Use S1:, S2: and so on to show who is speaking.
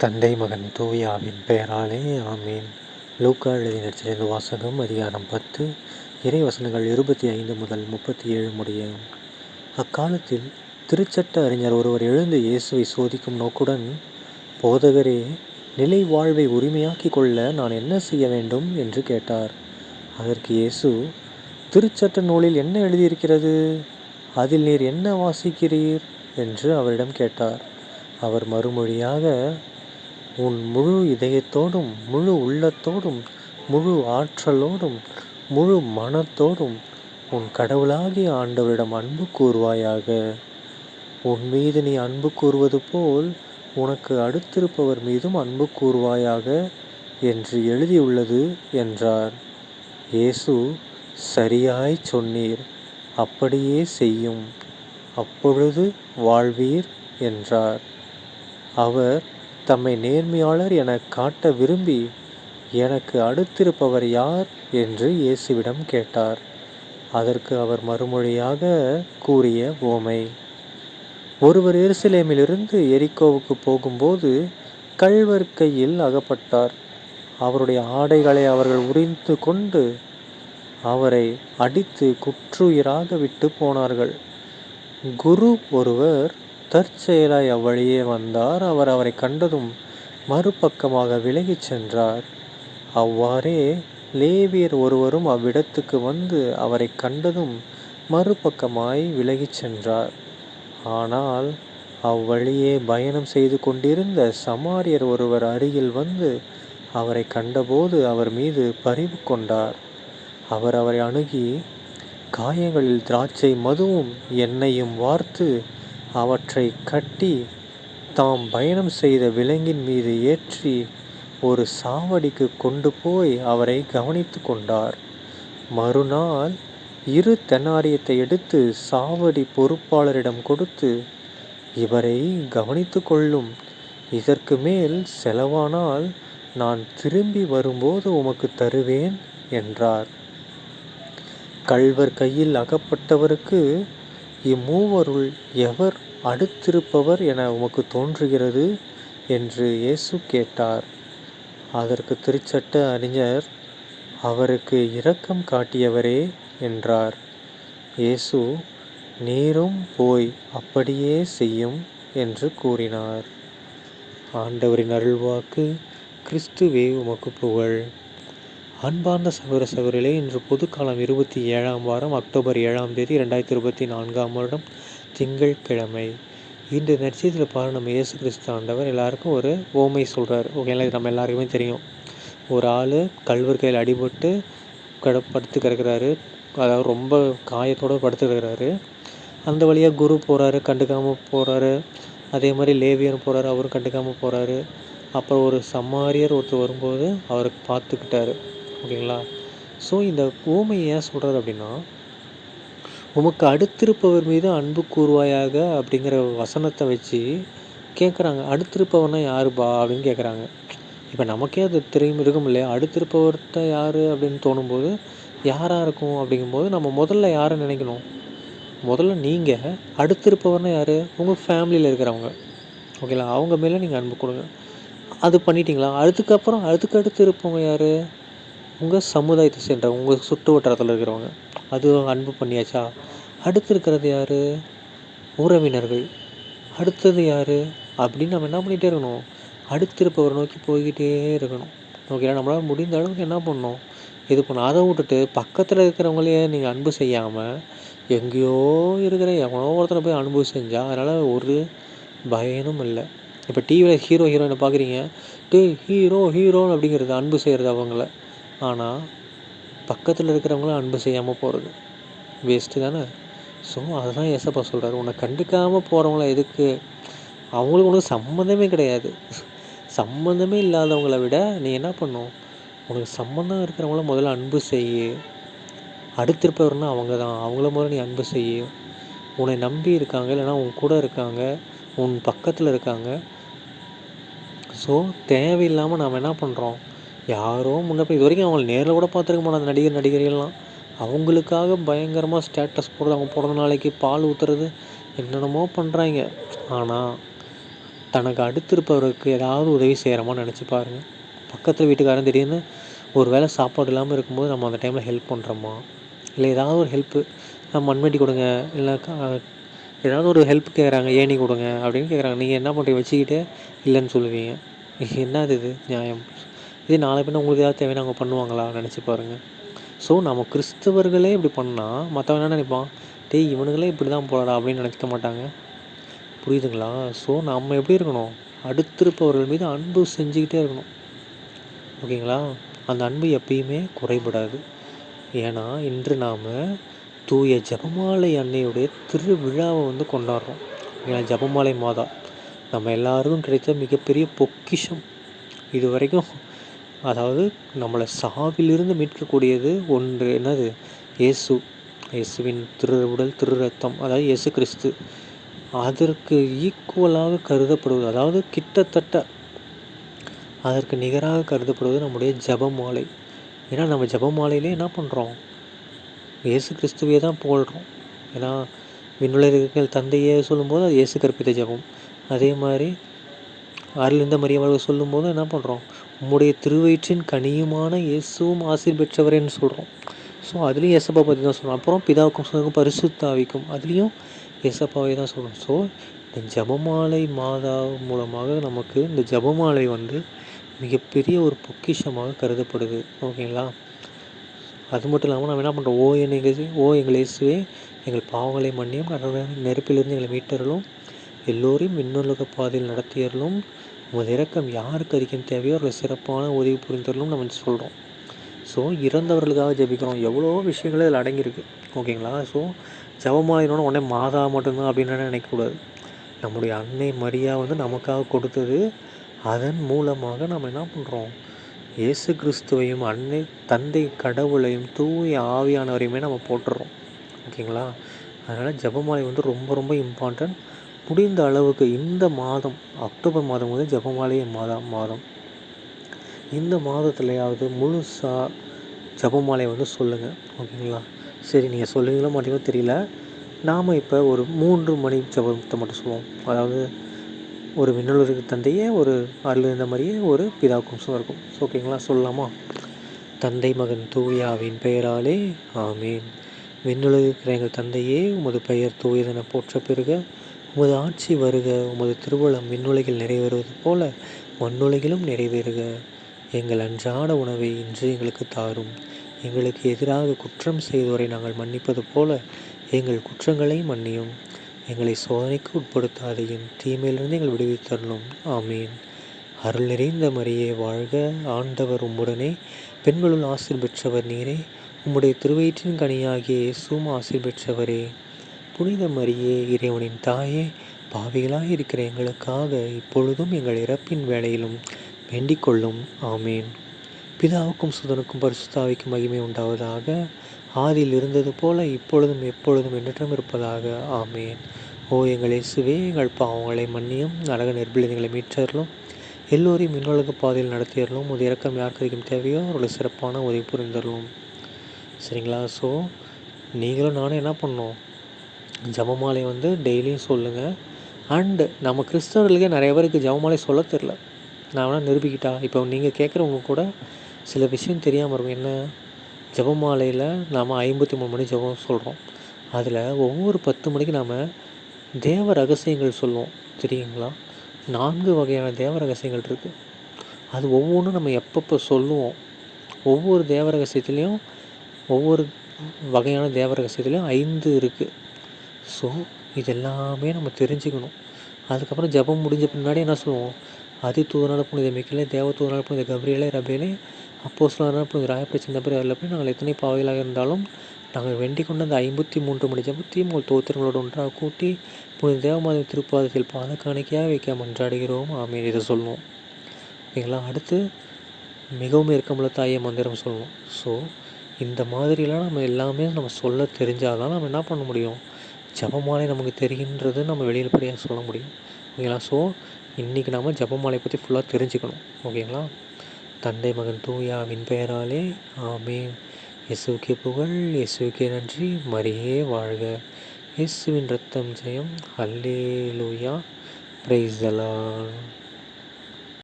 S1: தந்தை மகன் தூயாவின் பெயராலே ஆமீன். லூக்கா எழுதி நடிச்சிருந்த வாசகம் அதிகாரம் பத்து. இறை வசனங்கள் இருபத்தி ஐந்து முதல் முப்பத்தி ஏழு முடிய. அக்காலத்தில் திருச்சட்ட அறிஞர் ஒருவர் எழுந்து இயேசுவை சோதிக்கும் நோக்குடன் போதகரே நிலை வாழ்வை உரிமையாக்கி கொள்ள நான் என்ன செய்ய வேண்டும்? என்று கேட்டார். அதற்கு இயேசு திருச்சட்ட நூலில் என்ன எழுதியிருக்கிறது? அதில் நீர் என்ன வாசிக்கிறீர்? என்று அவரிடம் கேட்டார். அவர் மறுமொழியாக உன் முழு இதயத்தோடும் முழு உள்ளத்தோடும் முழு ஆற்றலோடும் முழு மனத்தோடும் உன் கடவுளாகிய ஆண்டவரிடம் அன்பு கூறுவாயாக. உன் மீது நீ அன்பு கூறுவது போல் உனக்கு அடுத்திருப்பவர் மீதும் அன்பு கூறுவாயாக என்று எழுதியுள்ளது என்றார். இயேசு சரியாய் சொன்னீர் அப்படியே செய்யும் அப்பொழுது வாழ்வீர் என்றார். அவர் தம்மை நேர்மையாளர் என காட்ட விரும்பி எனக்கு அடுத்திருப்பவர் யார் என்று இயேசுவிடம் கேட்டார். அதற்கு அவர் மறுமொழியாக கூறிய ஓமை ஒருவர் எருசலேமிலிருந்து எரிக்கோவுக்கு போகும்போது கல்வர் கையில் அகப்பட்டார். அவருடைய ஆடைகளை அவர்கள் உரிந்து கொண்டு அவரை அடித்து குற்றுயிராக விட்டு போனார்கள். குரு ஒருவர் தற்செயலாய் அவ்வழியே வந்தார். அவர் அவரை கண்டதும் மறுபக்கமாக விலகிச் சென்றார். அவ்வாறே லேவியர் ஒருவரும் அவ்விடத்துக்கு வந்து அவரை கண்டதும் மறுபக்கமாய் விலகிச் சென்றார். ஆனால் அவ்வழியே பயணம் செய்து கொண்டிருந்த சமாரியர் ஒருவர் அருகில் வந்து அவரை கண்டபோது அவர் மீது பரிவு கொண்டார். அவர் அவரை அணுகி காயங்களில் திராட்சை மதுவும் எண்ணெயும் வார்த்து அவற்றை கட்டி தாம் பயணம் செய்த விலங்கின் மீது ஏற்றி ஒரு சாவடிக்கு கொண்டு போய் அவரை கவனித்து கொண்டார். மறுநாள் இரு தென்னாரியத்தை எடுத்து சாவடி பொறுப்பாளரிடம் கொடுத்து இவரை கவனித்து கொள்ளும். இதற்கு மேல் செலவானால் நான் திரும்பி வரும்போது உமக்கு தருவேன் என்றார். கள்வர் கையில் அகப்பட்டவருக்கு இம்மூவருள் எவர் அடுத்திருப்பவர் என உமக்கு தோன்றுகிறது என்று இயேசு கேட்டார். அதற்கு திருச்சட்ட அறிஞர் அவருக்கு இரக்கம் காட்டியவரே என்றார். இயேசு நீரும் போய் அப்படியே செய்யும் என்று கூறினார். ஆண்டவரின் அருள்வாக்கு கிறிஸ்துவே உமக்கு புகழ். அன்பார்ந்த சகோதர சகோதரிகளே இன்று பொதுக்காலம் இருபத்தி ஏழாம் வாரம் அக்டோபர் ஏழாம் தேதி ரெண்டாயிரத்தி இருபத்தி நான்காம் வருடம் திங்கட்கிழமை. இந்த நட்சத்திரத்தில் பாரு நம்ம இயேசு கிறிஸ்து ஆண்டவர் எல்லாருக்கும் ஒரு ஓமை சொல்கிறார் ஓகேங்களா? இது நம்ம எல்லாருக்குமே தெரியும். ஒரு ஆள் கல்வர் கையில் அடிபட்டு கட படுத்து கிடக்கிறாரு. அதாவது ரொம்ப காயத்தோடு படுத்து கிடக்கிறாரு. அந்த வழியாக குரு போகிறாரு கண்டுக்காமல் போகிறாரு அதே மாதிரி லேவியர் போகிறாரு அவரும் கண்டுக்காமல் போகிறாரு அப்புறம் ஒரு சம்மாரியர் ஒருத்தர் வரும்போது அவரை பார்த்துக்கிட்டாரு. ஓகேங்களா? ஸோ இந்த ஊமை ஏன் சொல்கிறது அப்படின்னா உமக்கு அடுத்திருப்பவர் மீது அன்பு கூறுவாயாக அப்படிங்கிற வசனத்தை வச்சு கேட்குறாங்க அடுத்திருப்பவர்னா யாருப்பா அப்படின்னு கேட்குறாங்க இப்போ நமக்கே அது தெரியும் இருக்கும் இல்லையா? அடுத்திருப்பவர்கிட்ட யார் அப்படின்னு தோணும்போது யாராக இருக்கும் அப்படிங்கும்போது நம்ம முதல்ல யாரை நினைக்கணும்? முதல்ல நீங்கள் அடுத்திருப்பவர்னா யார்? உங்கள் ஃபேமிலியில் இருக்கிறவங்க. ஓகேங்களா? அவங்க மேலே நீங்கள் அன்பு கொடுங்க. அது பண்ணிட்டீங்களா? அதுக்கப்புறம் அதுக்கு அடுத்து இருப்பவங்க யார்? உங்கள் சமுதாயத்தை சேர்ந்தவங்க உங்கள் சுற்று வட்டாரத்தில் இருக்கிறவங்க அது அன்பு பண்ணியாச்சா? அடுத்து இருக்கிறது யார்? உறவினர்கள். அடுத்தது யார்? அப்படின்னு நம்ம என்ன பண்ணிகிட்டே இருக்கணும்? அடுத்திருப்பவரை நோக்கி போய்கிட்டே இருக்கணும். ஓகேனா நம்மளால் முடிந்த அளவுக்கு என்ன பண்ணணும்? இது பண்ணணும் அதை விட்டுட்டு பக்கத்தில் இருக்கிறவங்களையே நீங்கள் அன்பு செய்யாமல் எங்கேயோ இருக்கிற எவனோ ஒருத்தனை போய் அன்பு செஞ்சால் அதனால் ஒரு பயனும் இல்லை. இப்போ டிவியில் ஹீரோ ஹீரோயினை பார்க்குறீங்க. டே ஹீரோ ஹீரோன்னு அப்படிங்கிறது அன்பு செய்கிறது அவங்கள. ஆனால் பக்கத்தில் இருக்கிறவங்களும் அன்பு செய்யாமல் போகிறது வேஸ்ட்டு தானே? ஸோ அதுதான் ஏசப்பா சொல்கிறாரு உன்னை கண்டுக்காமல் போகிறவங்கள எதுக்கு? அவங்களுக்கு உனக்கு சம்மந்தமே கிடையாது. சம்மந்தமே இல்லாதவங்கள விட நீ என்ன பண்ணும்? உனக்கு சம்மந்தம் இருக்கிறவங்கள முதல்ல அன்பு செய்ய. அடுத்திருப்பவர்னா அவங்க தான் அவங்கள முதல்ல நீ அன்பு செய்ய. உன்னை நம்பி இருக்காங்க இல்லைனா உன் கூட இருக்காங்க உன் பக்கத்தில் இருக்காங்க. ஸோ தேவையில்லாமல் நாம் என்ன பண்ணுறோம் யாரோ முன்னே போய் இது வரைக்கும் அவங்கள நேரில் கூட பார்த்துருக்க மாட்டோம் அந்த நடிகர் நடிகர்கள்லாம். அவங்களுக்காக பயங்கரமாக ஸ்டேட்டஸ் போடுறது அவங்க பிறந்த நாளைக்கு பால் ஊற்றுறது என்னென்னமோ பண்ணுறாங்க ஆனால் தனக்கு அடுத்திருப்பவருக்கு ஏதாவது உதவி செய்கிறோமான்னு நினச்சி பாருங்கள் பக்கத்தில் வீட்டுக்காரன் திடீர்னு ஒரு வேளை சாப்பாடு இல்லாமல் இருக்கும்போது நம்ம அந்த டைமில் ஹெல்ப் பண்ணுறோமா இல்லை ஏதாவது ஒரு ஹெல்ப்பு நம்ம மண்வெட்டி கொடுங்க. இல்லை ஏதாவது ஒரு ஹெல்ப் கேட்குறாங்க ஏணி கொடுங்க. அப்படின்னு கேட்குறாங்க நீங்கள் என்ன பண்ணுறீங்க வச்சுக்கிட்டே இல்லைன்னு சொல்லுவீங்க. என்னது இது? நியாயம். இதே நாளை பின்ன உங்களுக்கு ஏதாவது தேவையான அவங்க பண்ணுவாங்களா? நினச்சி பாருங்கள் ஸோ நம்ம கிறிஸ்தவர்களே இப்படி பண்ணால் மற்றவன் என்ன நினைப்பான்? டேய் இவனுங்களே இப்படி தான் போலடா அப்படின்னு நினச்சிக்க மாட்டாங்க. புரியுதுங்களா? ஸோ நம்ம எப்படி இருக்கணும்? அடுத்திருப்பவர்கள் மீது அன்பு செஞ்சுக்கிட்டே இருக்கணும். ஓகேங்களா? அந்த அன்பு எப்பயுமே குறைபடாது. ஏன்னா இன்று நாம் தூய ஜபமாலை அன்னையுடைய திருவிழாவை வந்து கொண்டாடுறோம். ஏன்னா ஜபமாலை மாதா. நம்ம எல்லாருக்கும் கிடைத்த மிகப்பெரிய பொக்கிஷம். இது வரைக்கும் அதாவது நம்மளை சாவிலிருந்து மீட்கக்கூடியது ஒன்று என்னது? இயேசு. இயேசுவின் திரு உடல் திரு ரத்தம் அதாவது இயேசு கிறிஸ்து அதற்கு ஈக்குவலாக கருதப்படுவது அதாவது கிட்டத்தட்ட அதற்கு நிகராக கருதப்படுவது நம்முடைய ஜபமாலை. ஏன்னா நம்ம ஜபமாலையிலே என்ன பண்ணுறோம் இயேசு கிறிஸ்துவையே தான் போடுறோம். ஏன்னா விண்ணுலகில் தந்தையே சொல்லும்போது அது இயேசு கற்பித்த ஜபம். அதே மாதிரி அருளிந்த மரியவர்கள் சொல்லும்போது என்ன பண்ணுறோம் உம்முடைய திருவயிற்றின் கனியுமான இயேசுவும் ஆசீர் பெற்றவரேன்னு சொல்கிறோம் ஸோ அதுலேயும் எசப்பா பற்றி தான் சொல்கிறோம் அப்புறம் பிதாவுக்கும் சொந்தக்கும் பரிசுத்தாவிக்கும் அதுலேயும் இயேசப்பாவை தான் சொல்கிறோம் ஸோ இந்த ஜபமாலை மாதா மூலமாக நமக்கு இந்த ஜபமாலை வந்து மிகப்பெரிய ஒரு பொக்கிஷமாக கருதப்படுது. ஓகேங்களா? அது மட்டும் இல்லாமல் நம்ம என்ன பண்ணுறோம் ஓ எங்கள் ஓ எங்கள் இயேசுவே எங்கள் பாவங்களை மன்னியும் நெருப்பிலிருந்து எங்களை மீட்டர்களும் எல்லோரையும் விண்ணுலக பாதையில் நடத்தியறலும் உமது இறக்கம் யாருக்கு அதிகம் தேவையோ ஒரு சிறப்பான உதவி புரிந்தரலும் நம்ம சொல்கிறோம் ஸோ இறந்தவர்களுக்காக ஜெபிக்கிறோம். எவ்வளோ விஷயங்கள் இதில் அடங்கியிருக்கு. ஓகேங்களா? ஸோ ஜபமாலினோட உடனே மாதா மட்டும்தான் அப்படின்னு நினைக்கக்கூடாது. நம்முடைய அன்னை மரியா வந்து நமக்காக கொடுத்தது அதன் மூலமாக நம்ம என்ன பண்ணுறோம் இயேசு கிறிஸ்துவையும் அன்னை தந்தை கடவுளையும் தூய ஆவியானவரையுமே நம்ம போட்டுடுறோம் ஓகேங்களா? அதனால் ஜபமாலை வந்து ரொம்ப ரொம்ப இம்பார்ட்டன்ட் முடிந்த அளவுக்கு இந்த மாதம் அக்டோபர் மாதம் வந்து ஜபமாலைய மாதம் மாதம். இந்த மாதத்துலையாவது முழுசாக ஜபமாலை வந்து சொல்லுங்கள் ஓகேங்களா? சரி நீங்கள் சொல்லுவீங்களோ மாட்டீங்களோ தெரியல. நாம் இப்போ ஒரு மூன்று மணி ஜபத்தை மட்டும் சொல்லுவோம். அதாவது ஒரு மின்னலுக்கு தந்தையே ஒரு அருள் இந்த மாதிரியே ஒரு பிதாக்கும் இருக்கும். ஓகேங்களா? சொல்லலாமா? தந்தை மகன் தூயாவின் பெயராலே ஆமீன். விண்ணுலகிற எங்கள் தந்தையே உமது பெயர் தூயதென போற்ற பெறுக. உமது ஆட்சி வருக உமது திருவளம் விண்ணுலகில் நிறைவேறுவது போல மண்ணுலகிலும் நிறைவேறுக. எங்கள் அன்றாட உணவை இன்று எங்களுக்கு தாரும். எங்களுக்கு எதிராக குற்றம் செய்தோரை நாங்கள் மன்னிப்பது போல எங்கள் குற்றங்களை மன்னியும். எங்களை சோதனைக்கு உட்படுத்தாதையும் தீமையிலிருந்து எங்கள் விடுவித்தரணும் ஆமீன். அருள் நிறைந்த மரியே வாழ்க ஆண்டவர் உம்முடனே. பெண்களுள் ஆசிர் பெற்றவர் நீரே. உம்முடைய திருவயிற்றின் கனியாகிய இயேசுவும் ஆசிர் பெற்றவரே புனித மரியே இறைவனின் தாயே பாவிகளாக இருக்கிற எங்களுக்காக இப்பொழுதும் எங்கள் இறப்பின் வேளையிலும் வேண்டிக் கொள்ளும். ஆமேன். பிதாவுக்கும் சுதனுக்கும் பரிசுத்தாவிக்கும் மகிமை உண்டாவதாக. ஆதியில் இருந்தது போல இப்பொழுதும் எப்பொழுதும் என்றும் இருப்பதாக. ஆமேன். ஓ எங்கள் இயேசுவே எங்கள் பாவங்களை மன்னியும் நரக நெற்பிழங்களை மீற்றர்களும் எல்லோரையும் மின்னுலக பாதையில் நடத்தியறலும் ஒரு இறக்கம் யாருக்கும் தேவையோ அவர்களை சிறப்பான உதவி புரிந்தரலும் சரிங்களா ஸோ நீங்களும் நானும் என்ன பண்ணோம்? ஜபமாலை வந்து டெய்லியும் சொல்லுங்கள் அண்டு நம்ம கிறிஸ்தவர்களுக்கே நிறைய பேருக்கு ஜபமாலை சொல்ல தெரில நான் வேணால் நிரூபிக்கிட்டா? இப்போ நீங்கள் கேட்குறவங்க கூட சில விஷயம் தெரியாமல் இருக்கும். என்ன? ஜபமாலையில் நாம் ஐம்பத்தி மூணு மணி ஜபம் சொல்கிறோம் அதில் ஒவ்வொரு பத்து மணிக்கு நாம் தேவ ரகசியங்கள் சொல்லுவோம். தெரியுங்களா? நான்கு வகையான தேவ ரகசியங்கள் இருக்குது அது ஒவ்வொன்றும் நம்ம எப்பப்போ சொல்லுவோம். ஒவ்வொரு தேவ ரகசியத்துலேயும் ஒவ்வொரு வகையான தேவ ரகசியத்துலேயும் ஐந்து இருக்குது ஸோ இது எல்லாமே நம்ம தெரிஞ்சுக்கணும். அதுக்கப்புறம் ஜபம் முடிஞ்ச பின்னாடி என்ன சொல்லுவோம்? அதி தூதனால் புனித மிக்கலே தேவ தூதனால் புனித கபரியலே ரபேலே அப்போ சொல்லனால புனித ராயப்படி சின்ன பேர் அதில் போய் நாங்கள் எத்தனை பாவைகளாக இருந்தாலும் நாங்கள் வேண்டிக் கொண்ட அந்த ஐம்பத்தி மூன்று மணி ஜபத்தையும் உங்கள் தோத்திரங்களோடு ஒன்றாக கூட்டி புனித தேவமாத திருப்பாதத்தில் பாத காணிக்கையாக வைக்க மன்றாடுகிறோம் ஆமே இதை சொல்லுவோம். ஓகேங்களா? அடுத்து மிகவும் இருக்கமுள்ள தாயை மந்திரம் சொல்லுவோம். ஸோ இந்த மாதிரிலாம் நம்ம எல்லாமே நம்ம சொல்ல தெரிஞ்சால் தான் நம்ம என்ன பண்ண முடியும்? ஜபமாலை நமக்கு தெரிகின்றது நம்ம வெளியில்படியாக சொல்ல முடியும். ஓகேங்களா? ஸோ இன்றைக்கி நாம் ஜபமாலை பற்றி ஃபுல்லாக தெரிஞ்சுக்கணும். ஓகேங்களா? தந்தை மகன் தூயாவின் பெயராலே ஆமே இயேசுக்கே புகழ் இயேசுக்கே நன்றி. மரியே வாழ்க. இயேசுவின் ரத்தம் ஜெயம். அல்லே லூயா பிரைஸ்